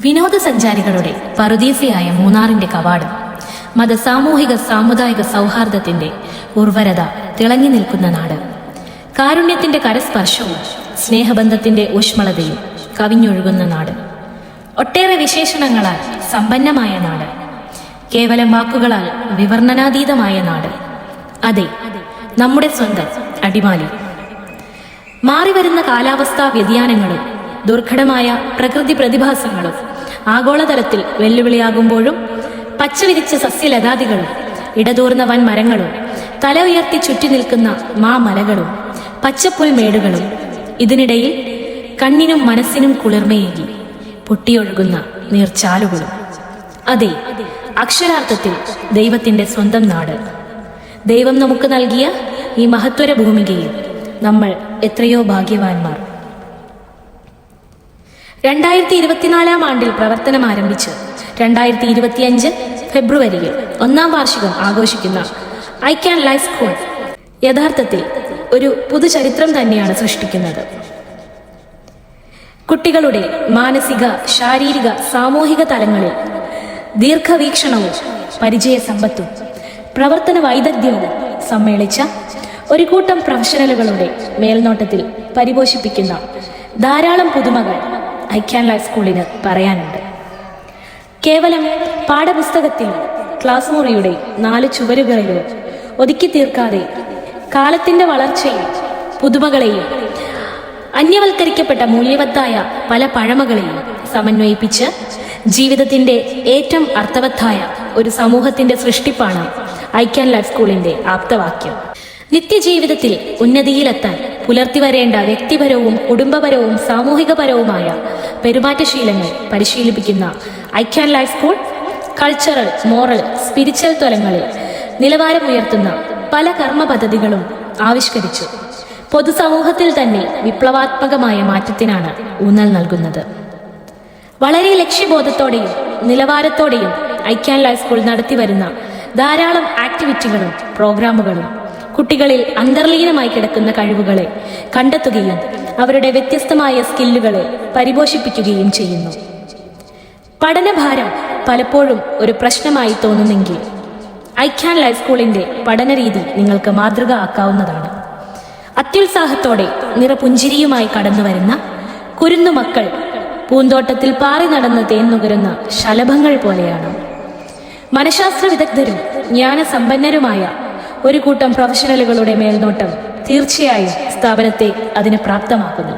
വിനോദസഞ്ചാരികളുടെ പറുദീസയായ മൂന്നാറിന്റെ കവാടം മത സാമൂഹിക സാമുദായിക സൗഹാർദ്ദത്തിന്റെ ഉർവരത തിളങ്ങി നിൽക്കുന്ന നാട്. കാരുണ്യത്തിന്റെ കരസ്പർശവും സ്നേഹബന്ധത്തിന്റെ ഊഷ്മളതയും കവിഞ്ഞൊഴുകുന്ന നാട്. ഒട്ടേറെ വിശേഷണങ്ങളാൽ സമ്പന്നമായ നാട്. കേവലം വാക്കുകളാൽ വിവർണനാതീതമായ നാട്. അതെ നമ്മുടെ സ്വന്തം അടിമാലി. മാറിവരുന്ന കാലാവസ്ഥാ വ്യതിയാനങ്ങളും ദുർഘടമായ പ്രകൃതി പ്രതിഭാസങ്ങളും ആഗോളതലത്തിൽ വെല്ലുവിളിയാകുമ്പോഴും പച്ചവിരിച്ച സസ്യലതാദികളും ഇടതൂർന്ന വൻ മരങ്ങളും തല ഉയർത്തി ചുറ്റി നിൽക്കുന്ന മാമലകളും പച്ചപ്പുൽമേടുകളും ഇതിനിടയിൽ കണ്ണിനും മനസ്സിനും കുളിർമയേകി പൊട്ടിയൊഴുകുന്ന നീർച്ചാലുകളും. അതെ അക്ഷരാർത്ഥത്തിൽ ദൈവത്തിന്റെ സ്വന്തം നാട്. ദൈവം നമുക്ക് നൽകിയ ഈ മഹത്വര ഭൂമികയിൽ നമ്മൾ എത്രയോ ഭാഗ്യവാന്മാർ. രണ്ടായിരത്തി ഇരുപത്തിനാലാം ആണ്ടിൽ പ്രവർത്തനം ആരംഭിച്ച് രണ്ടായിരത്തി ഇരുപത്തിയഞ്ച് ഫെബ്രുവരിയിൽ ഒന്നാം വാർഷികം ആഘോഷിക്കുന്ന ഐ ക്യാൻ ലൈഫ് സ്കൂൾ യഥാർത്ഥത്തിൽ ഒരു പുതുചരിത്രം തന്നെയാണ് സൃഷ്ടിക്കുന്നത്. കുട്ടികളുടെ മാനസിക ശാരീരിക സാമൂഹിക തലങ്ങളിൽ ദീർഘവീക്ഷണവും പരിചയ സമ്പത്തും പ്രവർത്തന വൈദഗ്ധ്യവും സമ്മേളിച്ച ഒരു കൂട്ടം പ്രൊഫഷണലുകളുടെ മേൽനോട്ടത്തിൽ പരിപോഷിപ്പിക്കുന്ന ധാരാളം പുതുമകൾ ഐ ക്യാൻ ലൈഫ് സ്കൂളിന് പറയാനുണ്ട്. കേവലം പാഠപുസ്തകത്തിൽ ക്ലാസ് മുറിയുടെ നാല് ചുവരുകളിലോ ഒതുക്കി തീർക്കാതെ കാലത്തിന്റെ വളർച്ചയും പുതുമകളെയും അന്യവൽക്കരിക്കപ്പെട്ട മൂല്യവത്തായ പല പഴമകളെയും സമന്വയിപ്പിച്ച് ജീവിതത്തിന്റെ ഏറ്റവും അർത്ഥവത്തായ ഒരു സമൂഹത്തിന്റെ സൃഷ്ടിപ്പാണ് ഐ ക്യാൻ ലൈഫ് സ്കൂളിന്റെ ആപ്തവാക്യം. നിത്യജീവിതത്തിൽ ഉന്നതിയിലെത്താൻ പുലർത്തി വരേണ്ട വ്യക്തിപരവും കുടുംബപരവും സാമൂഹികപരവുമായ പെരുമാറ്റശീലങ്ങൾ പരിശീലിപ്പിക്കുന്ന I can life school cultural moral spiritual തലങ്ങളിൽ നിലവാരമുയർത്തുന്ന പല കർമ്മ പദ്ധതികളും ആവിഷ്കരിച്ചു. പൊതുസമൂഹത്തിൽ തന്നെ വിപ്ലവാത്മകമായ മാറ്റത്തിനാണ് ഊന്നൽ നൽകുന്നത്. വളരെ ലക്ഷ്യബോധത്തോടെയും നിലവാരത്തോടെയും ഐ ക്യാൻ ലൈഫ് സ്കൂൾ നടത്തിവരുന്ന ധാരാളം ആക്ടിവിറ്റികളും പ്രോഗ്രാമുകളും കുട്ടികളിൽ അന്തർലീനമായി കിടക്കുന്ന കഴിവുകളെ കണ്ടെത്തുകയും അവരുടെ വ്യത്യസ്തമായ സ്കില്ലുകളെ പരിപോഷിപ്പിക്കുകയും ചെയ്യുന്നു. പഠനഭാരം പലപ്പോഴും ഒരു പ്രശ്നമായി തോന്നുന്നെങ്കിൽ ഐ ക്യാൻ ലൈഫ് സ്കൂളിന്റെ പഠനരീതി നിങ്ങൾക്ക് മാതൃക ആക്കാവുന്നതാണ്. അത്യുത്സാഹത്തോടെ നിറപുഞ്ചിരിയുമായി കടന്നു വരുന്ന കുരുന്നു മക്കൾ പൂന്തോട്ടത്തിൽ പാറി നടന്ന് തേൻ നുകരുന്ന ശലഭങ്ങൾ പോലെയാണ്. മനഃശാസ്ത്ര വിദഗ്ധരും ജ്ഞാനസമ്പന്നരുമായ ഒരു കൂട്ടം പ്രൊഫഷണലുകളുടെ മേൽനോട്ടം തീർച്ചയായും സ്ഥാപനത്തെ അതിന് പ്രാപ്തമാക്കുന്നു.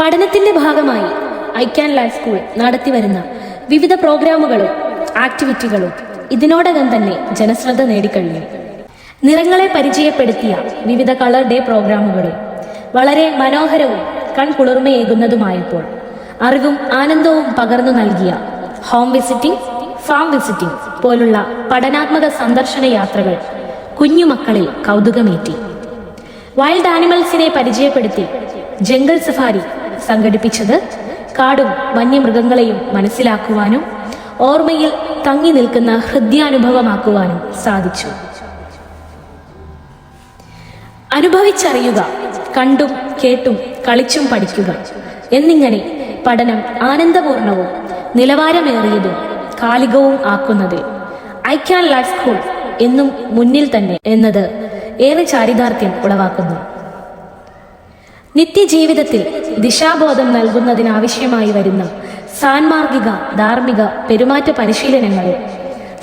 പഠനത്തിന്റെ ഭാഗമായി ഐ ക്യാൻ ലൈഫ് സ്കൂൾ നടത്തിവരുന്ന വിവിധ പ്രോഗ്രാമുകളും ആക്ടിവിറ്റികളും ഇതിനോടകം തന്നെ ജനശ്രദ്ധ നേടിക്കഴിഞ്ഞു. നിറങ്ങളെ പരിചയപ്പെടുത്തിയ വിവിധ കളർ ഡേ പ്രോഗ്രാമുകളും വളരെ മനോഹരവും കൺകുളിർമയേകുന്നതുമായപ്പോൾ അറിവും ആനന്ദവും പകർന്നു നൽകിയ ഹോം വിസിറ്റിംഗ് ഫാം വിസിറ്റിംഗ് പോലുള്ള പഠനാത്മക സന്ദർശന യാത്രകൾ കുഞ്ഞുമക്കളിൽ കൗതുകമേറ്റി. വൈൽഡ് ആനിമൽസിനെ പരിചയപ്പെടുത്തി ജംഗൽ സഫാരി സംഘടിപ്പിച്ചത് കാടും വന്യമൃഗങ്ങളെയും മനസ്സിലാക്കുവാനും ഓർമ്മയിൽ തങ്ങി നിൽക്കുന്ന ഹൃദ്യാനുഭവമാക്കുവാനും സാധിച്ചു. അനുഭവിച്ചറിയുക കണ്ടും കേട്ടും കളിച്ചും പഠിക്കുക എന്നിങ്ങനെ പഠനം ആനന്ദപൂർണവും നിലവാരമേറിയതും കാലികവും ആക്കുന്നതിൽ. ഐ ക്യാൻ ലൈഫ് സ്കൂൾ എന്നും മുന്നിൽ തന്നെ എന്നത് ഏറെ ചാരിതാർത്ഥ്യം ഉളവാക്കുന്നു. നിത്യജീവിതത്തിൽ ദിശാബോധം നൽകുന്നതിനാവശ്യമായി വരുന്ന സാൻമാർഗിക ധാർമ്മിക പെരുമാറ്റ പരിശീലനങ്ങൾ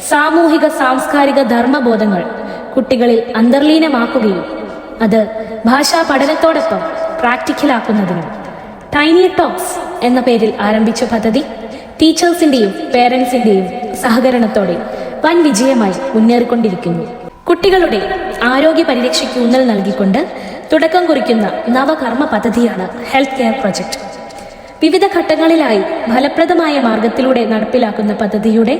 സാമൂഹിക സാംസ്കാരിക ധർമ്മബോധങ്ങൾ കുട്ടികളിൽ അന്തർലീനമാക്കുകയും അത് ഭാഷാ പഠനത്തോടൊപ്പം പ്രാക്ടിക്കലാക്കുന്നതിനും ടൈനി ടോക്സ് എന്ന പേരിൽ ആരംഭിച്ച പദ്ധതി ടീച്ചേഴ്സിന്റെയും പേരൻസിന്റെയും സഹകരണത്തോടെ വൻ വിജയമായി മുന്നേറിക്കൊണ്ടിരിക്കുന്നു. കുട്ടികളുടെ ആരോഗ്യ പരിരക്ഷയ്ക്ക് ഊന്നൽ നൽകിക്കൊണ്ട് തുടക്കം കുറിക്കുന്ന നവകർമ്മ പദ്ധതിയാണ് ഹെൽത്ത് കെയർ പ്രൊജക്ട്. വിവിധ ഘട്ടങ്ങളിലായി ഫലപ്രദമായ മാർഗത്തിലൂടെ നടപ്പിലാക്കുന്ന പദ്ധതിയുടെ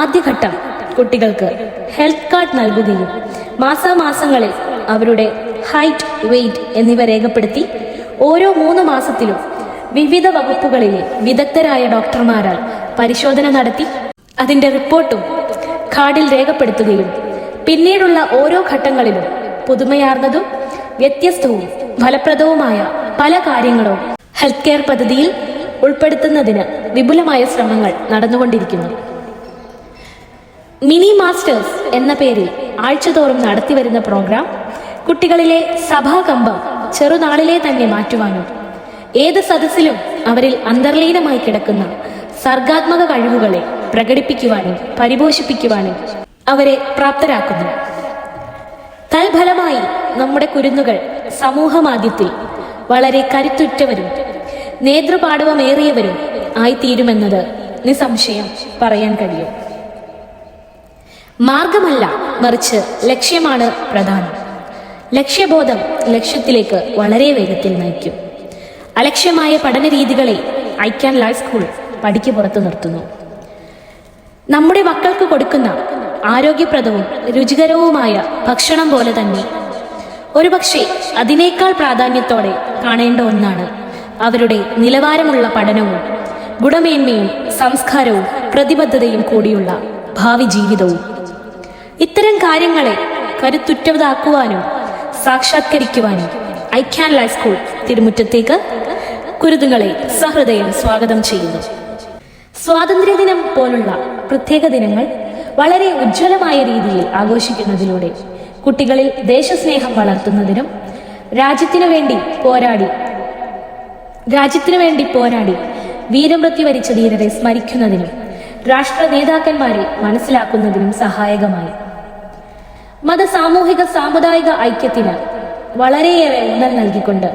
ആദ്യഘട്ടം കുട്ടികൾക്ക് ഹെൽത്ത് കാർഡ് നൽകുകയും മാസാമാസങ്ങളിൽ അവരുടെ ഹൈറ്റ് വെയിറ്റ് എന്നിവ രേഖപ്പെടുത്തി ഓരോ മൂന്ന് മാസത്തിലും വിവിധ വകുപ്പുകളിലെ വിദഗ്ധരായ ഡോക്ടർമാരാൽ പരിശോധന നടത്തി. അതിന്റെ റിപ്പോർട്ടും കാർഡിൽ രേഖപ്പെടുത്തുകയും പിന്നീടുള്ള ഓരോ ഘട്ടങ്ങളിലും പുതുമയാർന്നതും വ്യത്യസ്തവും ഫലപ്രദവുമായ പല കാര്യങ്ങളും ഹെൽത്ത് കെയർ പദ്ധതിയിൽ ഉൾപ്പെടുത്തുന്നതിന് വിപുലമായ ശ്രമങ്ങൾ നടന്നുകൊണ്ടിരിക്കുന്നു. മിനി മാസ്റ്റേഴ്സ് എന്ന പേരിൽ ആഴ്ചതോറും നടത്തിവരുന്ന പ്രോഗ്രാം കുട്ടികളിലെ സഭാകമ്പം ചെറുനാളിലെ തന്നെ മാറ്റുവാനും ഏത് സദസ്സിലും അവരിൽ അന്തർലീനമായി കിടക്കുന്ന സർഗാത്മക കഴിവുകളെ പ്രകടിപ്പിക്കുവാനും പരിപോഷിപ്പിക്കുവാനും അവരെ പ്രാപ്തരാക്കുന്നു. തൽഫലമായി നമ്മുടെ കുരുന്നുകൾ സമൂഹമാദ്യത്തിൽ വളരെ കരുത്തുറ്റവരും നേതൃപാടവമേറിയവരും ആയിത്തീരുമെന്നത് നിസംശയം പറയാൻ കഴിയും. മാർഗമല്ല മറിച്ച് ലക്ഷ്യമാണ് പ്രധാനം. ലക്ഷ്യബോധം ലക്ഷ്യത്തിലേക്ക് വളരെ വേഗത്തിൽ നയിക്കും. അലക്ഷ്യമായ പഠന രീതികളെ ഐക്യാൻ ലൈഫ് സ്കൂൾ പടിക്ക് പുറത്തു നിർത്തുന്നു. നമ്മുടെ മക്കൾക്ക് കൊടുക്കുന്ന ആരോഗ്യപ്രദവും രുചികരവുമായ ഭക്ഷണം പോലെ തന്നെ. ഒരുപക്ഷെ അതിനേക്കാൾ പ്രാധാന്യത്തോടെ കാണേണ്ട ഒന്നാണ് അവരുടെ നിലവാരമുള്ള പഠനവും ഗുണമേന്മയും സംസ്കാരവും പ്രതിബദ്ധതയും കൂടിയുള്ള ഭാവി ജീവിതവും. ഇത്തരം കാര്യങ്ങളെ കരുത്തുറ്റതാക്കുവാനും സാക്ഷാത്കരിക്കുവാനും ഐ ക്യാൻ ലൈഫ് സ്കൂൾ തിരുമുറ്റത്തേക്ക് കുരുതുകളെ സഹൃദയം സ്വാഗതം ചെയ്യുന്നു. സ്വാതന്ത്ര്യദിനം പോലുള്ള പ്രത്യേക ദിനങ്ങൾ വളരെ ഉജ്ജ്വലമായ രീതിയിൽ ആഘോഷിക്കുന്നതിലൂടെ കുട്ടികളിൽ ദേശസ്നേഹം വളർത്തുന്നതിനും രാജ്യത്തിനു വേണ്ടി പോരാടി രാജ്യത്തിനു വേണ്ടി പോരാടി വീരമൃത്യു വരിച്ച ധീരരെ സ്മരിക്കുന്നതിനും രാഷ്ട്ര നേതാക്കന്മാരെ മനസ്സിലാക്കുന്നതിനും സഹായകമായി. മത സാമൂഹിക സാമുദായിക ഐക്യത്തിന് വളരെയേറെ ഊന്നൽ നൽകിക്കൊണ്ട്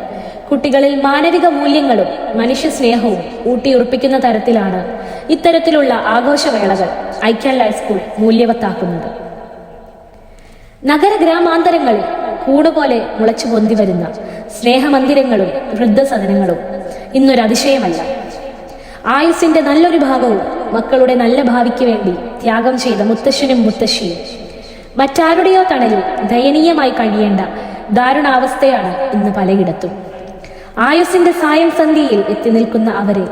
കുട്ടികളിൽ മാനവിക മൂല്യങ്ങളും മനുഷ്യ സ്നേഹവും ഊട്ടിയുറപ്പിക്കുന്ന തരത്തിലാണ് ഇത്തരത്തിലുള്ള ആഘോഷവേളകൾ ഐക്യ സ്കൂൾ മൂല്യവത്താക്കുന്നത്. നഗര ഗ്രാമാന്തരങ്ങളിൽ കൂടുപോലെ മുളച്ചു പൊന്തി വരുന്ന സ്നേഹമന്ദിരങ്ങളും വൃദ്ധസദനങ്ങളും ഇന്നൊരു അതിശയമല്ല. ആയുസിന്റെ നല്ലൊരു ഭാഗവും മക്കളുടെ നല്ല ഭാവിക്ക് വേണ്ടി ത്യാഗം ചെയ്ത മുത്തശ്ശനും മുത്തശ്ശിയും മറ്റാരുടെയോ തണലിൽ ദയനീയമായി കഴിയേണ്ട ദാരുണാവസ്ഥയാണ് ഇന്ന് പലയിടത്തും. ആയുസിന്റെ സായം സന്ധ്യയിൽ എത്തി നിൽക്കുന്ന അവരെ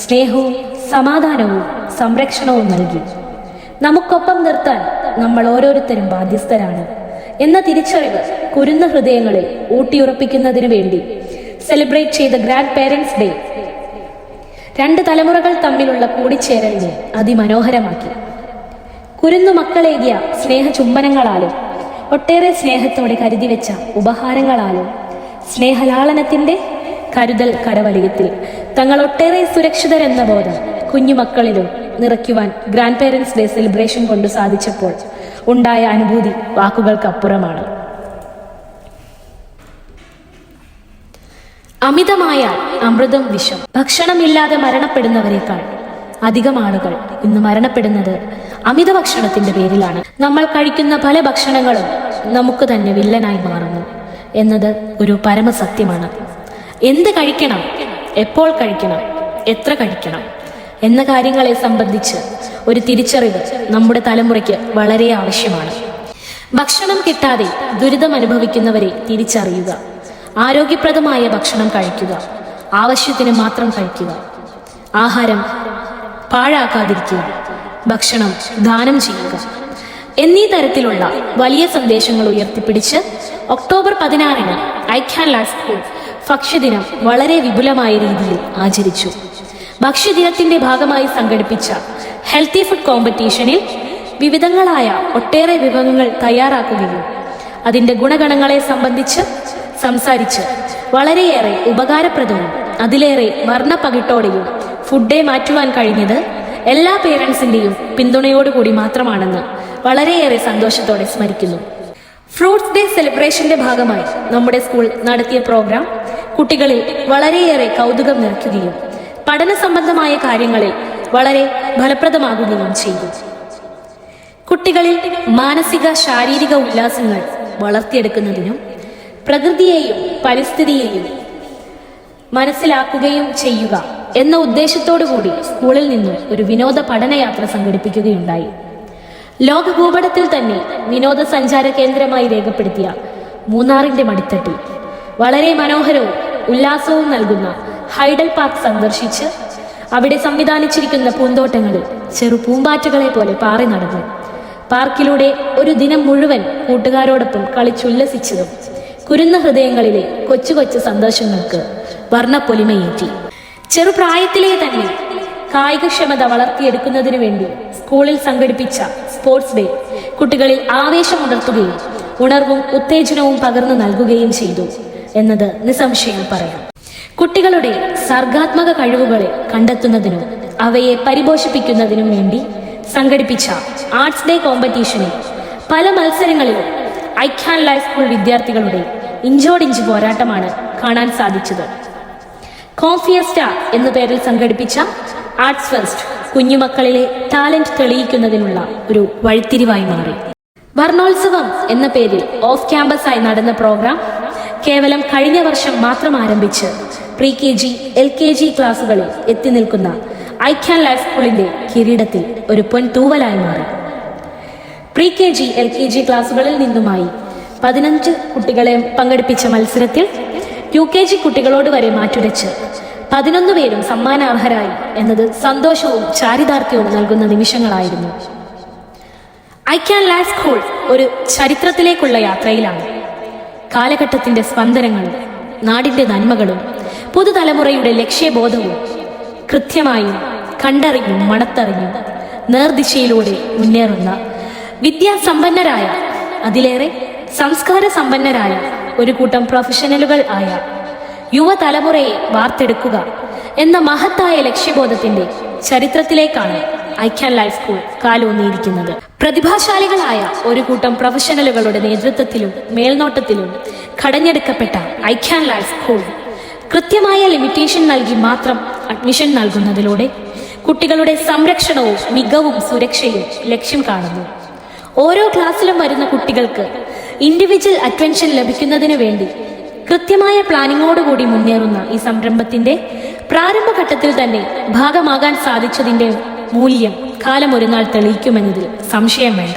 സ്നേഹവും സമാധാനവും സംരക്ഷണവും നൽകി. നമുക്കൊപ്പം നിർത്താൻ നമ്മൾ ഓരോരുത്തരും ബാധ്യസ്ഥരാണ്. എന്ന തിരിച്ചറിവ് കുരുന്ന ഹൃദയങ്ങളിൽ ഊട്ടിയുറപ്പിക്കുന്നതിനു വേണ്ടി സെലിബ്രേറ്റ് ചെയ്ത ഗ്രാൻഡ് പേരൻസ് ഡേ. രണ്ട് തലമുറകൾ തമ്മിലുള്ള കൂടിച്ചേരലിനെ അതിമനോഹരമാക്കി. കുരുന്നു മക്കളേകിയ സ്നേഹ ചുംബനങ്ങളാലും ഒട്ടേറെ സ്നേഹത്തോടെ കരുതി വെച്ച ഉപഹാരങ്ങളാലും സ്നേഹലാളനത്തിന്റെ കരുതൽ കരവലയത്തിൽ. തങ്ങൾ ഒട്ടേറെ സുരക്ഷിതരെന്ന ബോധം കുഞ്ഞുമക്കളിലും നിറയ്ക്കുവാൻ ഗ്രാൻഡ് പേരൻസ് ഡേ സെലിബ്രേഷൻ കൊണ്ട് സാധിച്ചപ്പോൾ ഉണ്ടായ അനുഭൂതി വാക്കുകൾക്കപ്പുറമാണ്. അമിതമായ അമൃതം വിഷം. ഭക്ഷണമില്ലാതെ മരണപ്പെടുന്നവരെക്കാൾ അധികം ആളുകൾ ഇന്ന് മരണപ്പെടുന്നത് അമിത ഭക്ഷണത്തിന്റെ പേരിലാണ്. നമ്മൾ കഴിക്കുന്ന പല ഭക്ഷണങ്ങളും നമുക്ക് തന്നെ വില്ലനായി മാറുന്നു എന്നത് ഒരു പരമസത്യമാണ്. എന്ത് കഴിക്കണം? എപ്പോൾ കഴിക്കണം? എത്ര കഴിക്കണം? എന്ന കാര്യങ്ങളെ സംബന്ധിച്ച് ഒരു തിരിച്ചറിവ് നമ്മുടെ തലമുറയ്ക്ക് വളരെ ആവശ്യമാണ്. ഭക്ഷണം കിട്ടാതെ ദുരിതം അനുഭവിക്കുന്നവരെ തിരിച്ചറിയുക. ആരോഗ്യപ്രദമായ ഭക്ഷണം കഴിക്കുക. ആവശ്യത്തിന് മാത്രം കഴിക്കുക. ആഹാരം പാഴാക്കാതിരിക്കുക. ഭക്ഷണം ദാനം ചെയ്യുക. എന്നീ തരത്തിലുള്ള വലിയ സന്ദേശങ്ങൾ ഉയർത്തിപ്പിടിച്ച് ഒക്ടോബർ പതിനാറിന് ഐ ക്യാൻ ലാസ്റ്റ് സ്കൂൾ ഭക്ഷ്യദിനം വളരെ വിപുലമായ രീതിയിൽ ആചരിച്ചു. ഭക്ഷ്യദിനത്തിന്റെ ഭാഗമായി സംഘടിപ്പിച്ച ഹെൽത്തി ഫുഡ് കോമ്പറ്റീഷനിൽ വിവിധങ്ങളായ ഒട്ടേറെ വിഭവങ്ങൾ തയ്യാറാക്കുകയും അതിന്റെ ഗുണഗണങ്ങളെ സംബന്ധിച്ച് സംസാരിച്ച് വളരെയേറെ ഉപകാരപ്രദവും അതിലേറെ വർണപ്പകിട്ടോടെയും ഫുഡ് മാറ്റുവാൻ കഴിഞ്ഞത് എല്ലാ പേരൻസിന്റെയും പിന്തുണയോടുകൂടി മാത്രമാണെന്ന് വളരെയേറെ സന്തോഷത്തോടെ സ്മരിക്കുന്നു. ഫ്രൂട്ട്സ് ഡേ സെലിബ്രേഷന്റെ ഭാഗമായി നമ്മുടെ സ്കൂൾ നടത്തിയ പ്രോഗ്രാം കുട്ടികളിൽ വളരെയേറെ കൗതുകം നിറയ്ക്കുകയും പഠന സംബന്ധമായ കാര്യങ്ങളിൽ വളരെ ഫലപ്രദമാകുകയും ചെയ്യും കുട്ടികളിൽ മാനസിക ശാരീരിക ഉല്ലാസങ്ങൾ വളർത്തിയെടുക്കുന്നതിനും പ്രകൃതിയെയും പരിസ്ഥിതിയെയും മനസ്സിലാക്കുകയും ചെയ്യുക എന്ന ഉദ്ദേശത്തോടു കൂടി സ്കൂളിൽ നിന്നും ഒരു വിനോദ പഠനയാത്ര സംഘടിപ്പിക്കുകയുണ്ടായി. ലോക ഭൂപടത്തിൽ തന്നെ വിനോദസഞ്ചാര കേന്ദ്രമായി രേഖപ്പെടുത്തിയ മൂന്നാറിന്റെ മടിത്തട്ടിൽ വളരെ മനോഹരവും ഉല്ലാസവും നൽകുന്ന ഹൈഡൽ പാർക്ക് സന്ദർശിച്ച് അവിടെ സംവിധാനിച്ചിരിക്കുന്ന പൂന്തോട്ടങ്ങളിൽ ചെറു പൂമ്പാറ്റകളെ പോലെ പാറി നടന്നു. പാർക്കിലൂടെ ഒരു ദിനം മുഴുവൻ കൂട്ടുകാരോടൊപ്പം കളിച്ചുല്ലസിച്ചതും കുരുന്ന ഹൃദയങ്ങളിലെ കൊച്ചു കൊച്ചു സന്തോഷങ്ങൾക്ക് വർണപ്പൊലിമയേറ്റി. ചെറുപ്രായത്തിലേ തന്നെ കായികക്ഷമത വളർത്തിയെടുക്കുന്നതിനു വേണ്ടി സ്കൂളിൽ സംഘടിപ്പിച്ച സ്പോർട്സ് ഡേ കുട്ടികളിൽ ആവേശമുണർത്തുകയും ഉണർവും ഉത്തേജനവും പകർന്നു നൽകുകയും ചെയ്തു. എന്നത് നിസ്സംശയം പറയാം. കുട്ടികളുടെ സർഗാത്മക കഴിവുകളെ കണ്ടെത്തുന്നതിനും അവയെ പരിപോഷിപ്പിക്കുന്നതിനും വേണ്ടി സംഘടിപ്പിച്ച ആർട്സ് ഡേ കോമ്പറ്റീഷനിൽ പല മത്സരങ്ങളിലും ഐക്യാൻ ലൈഫ് സ്കൂൾ വിദ്യാർത്ഥികളുടെ ഇഞ്ചോടിഞ്ച് പോരാട്ടമാണ് കാണാൻ സാധിച്ചത്. കോംഫിയസ്റ്റ എന്ന പേരിൽ സംഘടിപ്പിച്ച ആർട്സ് ഫെസ്റ്റ് കുഞ്ഞുമക്കളിലെ ടാലന്റ് തെളിയിക്കുന്നതിനുള്ള ഒരു വഴിത്തിരിവായി മാറി. വർണോത്സവം എന്ന പേരിൽ ഓഫ് ക്യാമ്പസായി നടന്ന പ്രോഗ്രാം കേവലം കഴിഞ്ഞ വർഷം മാത്രം ആരംഭിച്ച് pre K G L K G ക്ലാസുകളിൽ എത്തി നിൽക്കുന്ന ഐക്യാൻ ലൈഫ് സ്കൂളിന്റെ കിരീടത്തിൽ ഒരു പൊൻതൂവലായി മാറി. Pre K G L K G ക്ലാസുകളിൽ നിന്നുമായി പതിനഞ്ച് കുട്ടികളെ പങ്കെടുപ്പിച്ച മത്സരത്തിൽ യു കെ ജി കുട്ടികളോട് വരെ മാറ്റുരച്ച് പതിനൊന്ന് പേരും സമ്മാനാർഹരായി എന്നത് സന്തോഷവും ചാരിതാർത്ഥ്യവും നൽകുന്ന നിമിഷങ്ങളായിരുന്നു. ഐ ക്യാൻ ലൈഫ് സ്കൂൾ ഒരു ചരിത്രത്തിലേക്കുള്ള യാത്രയിലാണ്. കാലഘട്ടത്തിന്റെ സ്പന്ദനങ്ങളും നാടിന്റെ നന്മകളും പുതുതലമുറയുടെ ലക്ഷ്യബോധവും കൃത്യമായും കണ്ടറിഞ്ഞും മണത്തറിഞ്ഞും നേർദിശയിലൂടെ മുന്നേറുന്ന വിദ്യാസമ്പന്നരായ അതിലേറെ സംസ്കാര സമ്പന്നരായ ഒരു കൂട്ടം പ്രൊഫഷണലുകൾ ആയ യുവതലമുറയെ വാർത്തെടുക്കുക എന്ന മഹത്തായ ലക്ഷ്യബോധത്തിന്റെ ചരിത്രത്തിലേക്കാണ് ഐക്യാൻ ലൈഫ് സ്കൂൾ കാലൂന്നിയിരിക്കുന്നത്. പ്രതിഭാശാലികളായ ഒരു കൂട്ടം പ്രൊഫഷണലുകളുടെ നേതൃത്വത്തിലും മേൽനോട്ടത്തിലും കടഞ്ഞെടുക്കപ്പെട്ട ഐക്യ ലൈഫ് സ്കൂൾ കൃത്യമായ ലിമിറ്റേഷൻ നൽകി മാത്രം അഡ്മിഷൻ നൽകുന്നതിലൂടെ കുട്ടികളുടെ സംരക്ഷണവും മികവും സുരക്ഷയും ലക്ഷ്യം കാണുന്നു. ഓരോ ക്ലാസ്സിലും വരുന്ന കുട്ടികൾക്ക് ഇൻഡിവിജ്വൽ അറ്റൻഷൻ ലഭിക്കുന്നതിനു വേണ്ടി കൃത്യമായ പ്ലാനിങ്ങോടുകൂടി മുന്നേറുന്ന ഈ സംരംഭത്തിന്റെ പ്രാരംഭഘട്ടത്തിൽ തന്നെ ഭാഗമാകാൻ സാധിച്ചതിന്റെ മൂല്യം കാലം ഒരു നാൾ തെളിയിക്കുമെന്നതിൽ സംശയം വേണ്ട.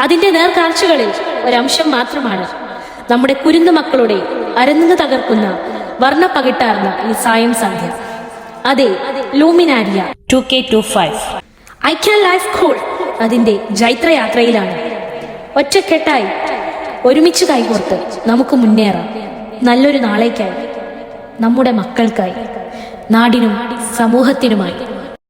അതിന്റെ നേർക്കാഴ്ചകളിൽ ഒരംശം മാത്രമാണ്. നമ്മുടെ കുരുന്നു മക്കളുടെ അരങ്ങ് തകർക്കുന്ന വർണ പകിട്ടാർന്ന ഈ സായം സന്ധ്യ. അതെ Luminaria two K two five I can life school അതിന്റെ ജൈത്രയാത്രയിലാണ്. ഒറ്റക്കെട്ടായി ഒരുമിച്ച് കൈകോർത്ത് നമുക്ക് മുന്നേറാം. നല്ലൊരു നാളേക്കായി നമ്മുടെ മക്കൾക്കായി നാടിനും സമൂഹത്തിനുമായി.